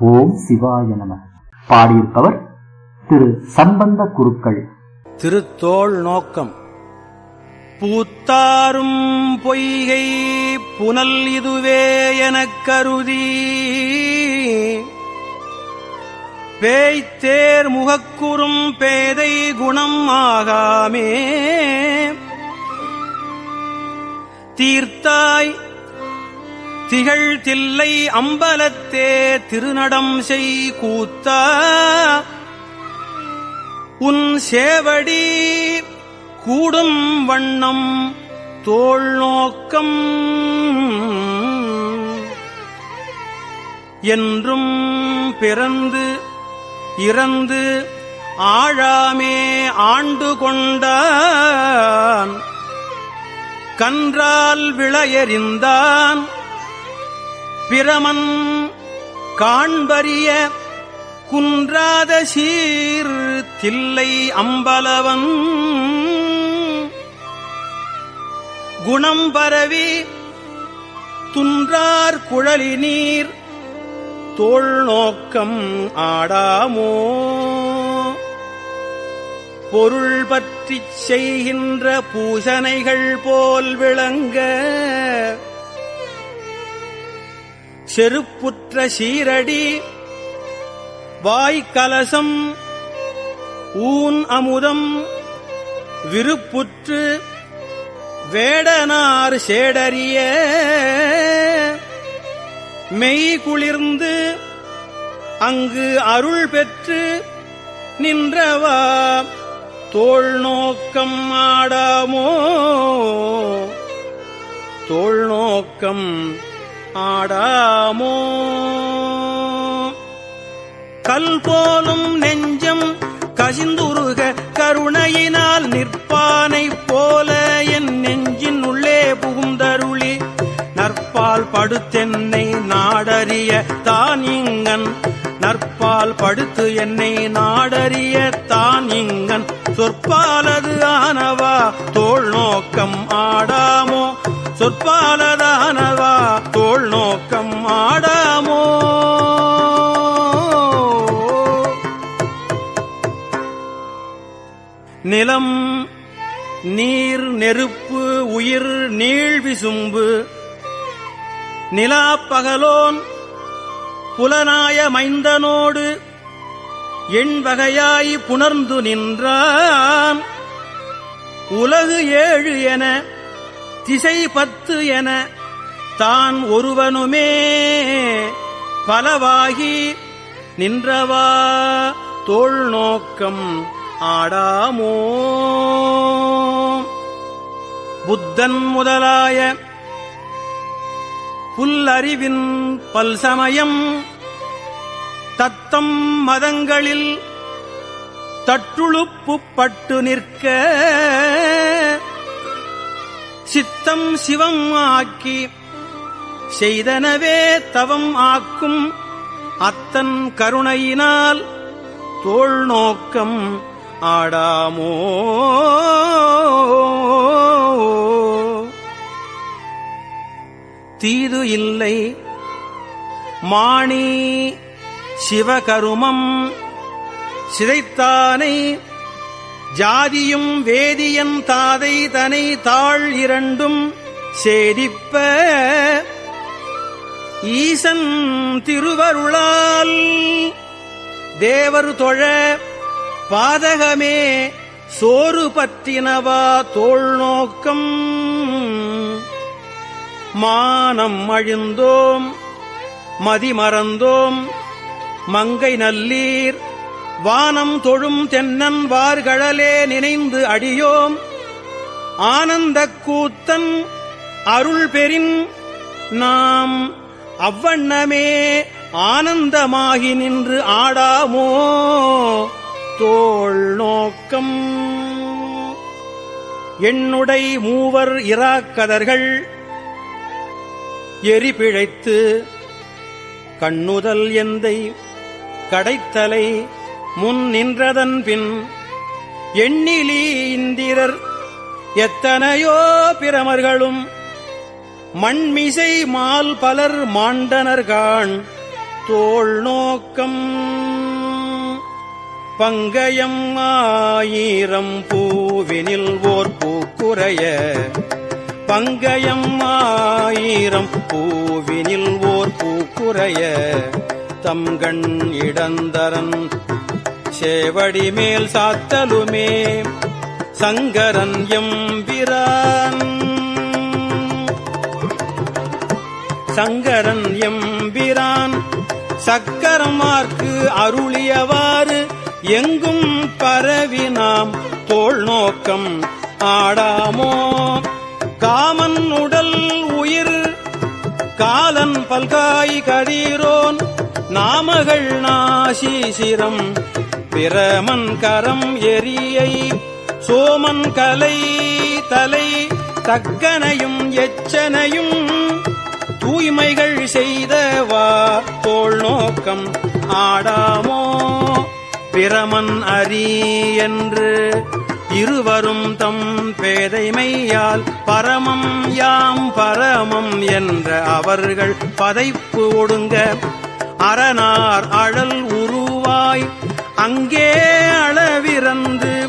ஓம் சிவாய நம. பாடியிருப்பவர் திரு சம்பந்த குருக்கள். திருத்தோள் நோக்கம். பூத்தாரும் பொய்கை புனல் இதுவே எனக் கருதி. பேய்த்தேர் முகக்குறும் பேதை குணம் ஆகாமே. தீர்த்தாய் திகழ் தில்லை அம்பலத்தே திருநடம் செய் கூத்தா. உன் சேவடி கூடும் வண்ணம் தோல் நோக்கம் என்றும் பிறந்து இறந்து ஆழாமே ஆண்டு கொண்டான். கன்றால் விளையறிந்தான். பிரமன் காண்பரிய குன்றாத சீர் தில்லை அம்பலவன். குணம் பரவி துன்றார் குழலி நீர் தோல் நோக்கம் ஆடாமோ? பொருள் பற்றிச் செய்கின்ற பூசனைகள் போல் விளங்க செருப்புற்ற சீரடி வாய்க்கலசம் ஊன் அமுதம் விருப்புற்று வேடனார் சேடறிய மெய் குளிர்ந்து அங்கு அருள் பெற்று நின்றவா தோல் நோக்கம் ஆடாமோ தோல் நோக்கம் ஆடாமோ? கல் போலும் நெஞ்சம் கசிந்துருக கருணையினால் நிற்பானைப் போல என் நெஞ்சின் உள்ளே புகுந்தருளி நற்பால் படுத்தென்னை நாடறிய தான் இங்கன் நற்பால் படுத்து என்னை நாடறிய தான் இங்கன் சொற்பாலது ஆனவா தோ நிலம் நீர் நெருப்பு உயிர் நீழ்விசும்பு நிலா நிலாப்பகலோன் புலனாய மைந்தனோடு எண் வகையாய் புணர்ந்து நின்றான். உலகு ஏழு என திசை பத்து என தான் ஒருவனுமே பலவாகி நின்றவா தோள் நோக்கம் ஆடாமோ? புத்தன் முதலாய புல்லறிவின் பல்சமயம் தத்தம் மதங்களில் தட்டுழுப்புப்பட்டு நிற்க சித்தம் சிவம் ஆக்கி செய்தனவே தவம் ஆக்கும் அத்தன் கருணையினால் தோள் நோக்கம் ஆடாமோ? தீது இல்லை. மாணி சிவகருமம். சிதைத்தானை ஜாதியும் வேதியன் தாதை தனை தாழ் இரண்டும் சேதிப்ப ஈசன் திருவருளால். தேவர் தொழ பாதகமே சோறு பற்றினவா தோல் நோக்கம். மானம் அழிந்தோம் மதிமறந்தோம் மங்கை நல்லீர். வானம் தொழும் தென்னன் வார்கழலே நினைந்து அடியோம். ஆனந்தக் கூத்தன் அருள் பெறின் நாம் அவ்வண்ணமே ஆனந்தமாகி நின்று ஆடாமோ. தோள் நோக்கம். என்னுடை மூவர் இராக்கதர்கள் எரிபிழைத்து கண்ணுதல் எந்தை கடைத்தலை முன் நின்றதன் பின் எண்ணிலி இந்திரர் எத்தனையோ பிரமர்களும் மண்மிசை மால் பலர் மாண்டனர்கான் தோல் நோக்கம். பங்கயம் ஆயிரம் பூவினில் ஓர் பூக்குறைய. பங்கயம் ஆயிரம் பூவினில் ஓர் பூக்குறைய. தம்கண் இடந்தரன் சேவடி மேல் சாத்தலுமே. சங்கரன் எம்பிரான். சங்கரன் எம்பிரான். சக்கரமார்க்கு அருளியவாறு எங்கும் பரவி நாம் தோல் நோக்கம் ஆடாமோ? காமன் உடல் உயிர் காலன் பல்காய் கதீரோன் நாமகள் நாசீசிரம் பிரமன் கரம் எரியை சோமன் கலை தலை தக்கனையும் எச்சனையும் தூய்மைகள் செய்தவா தோல் நோக்கம் ஆடாமோ? பிரமன் அரி என்று இருவரும் தம் பேதைமையால் பரமம் யாம் பரமம் என்ற அவர்கள் பதைப்பு ஒடுங்க. அரணார் அழல் உருவாய் அங்கே அளவிறந்து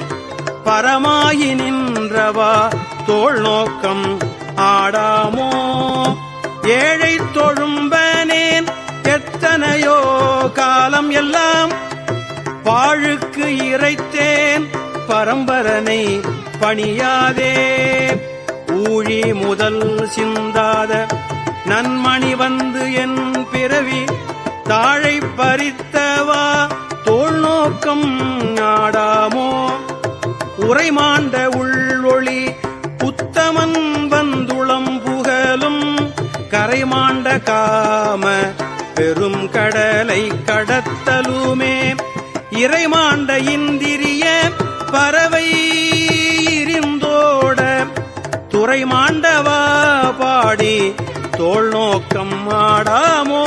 பரமாயி நின்றவா தோள் நோக்கம் ஆடாமோ? ஏழை தொழும்பனேன் எத்தனையோ காலம் எல்லாம் பாழுக்கு இறைத்தேன் பரம்பரனை பணியாதே. ஊழி முதல் சிந்தாத நன்மணி வந்து என் பிறவி தாழை பறித்தவா தோல் நோக்கம் நாடாமோ? உரைமாண்ட உள்ளொளி புத்தமன் வந்துளம் புகழும் கரைமாண்ட காம பெரும் கடலை கடத்தலுமே. இறைமாண்ட இந்திரிய பறவை இருந்தோட துறை மாண்டவா பாடி தோல் நோக்கம் ஆடாமோ?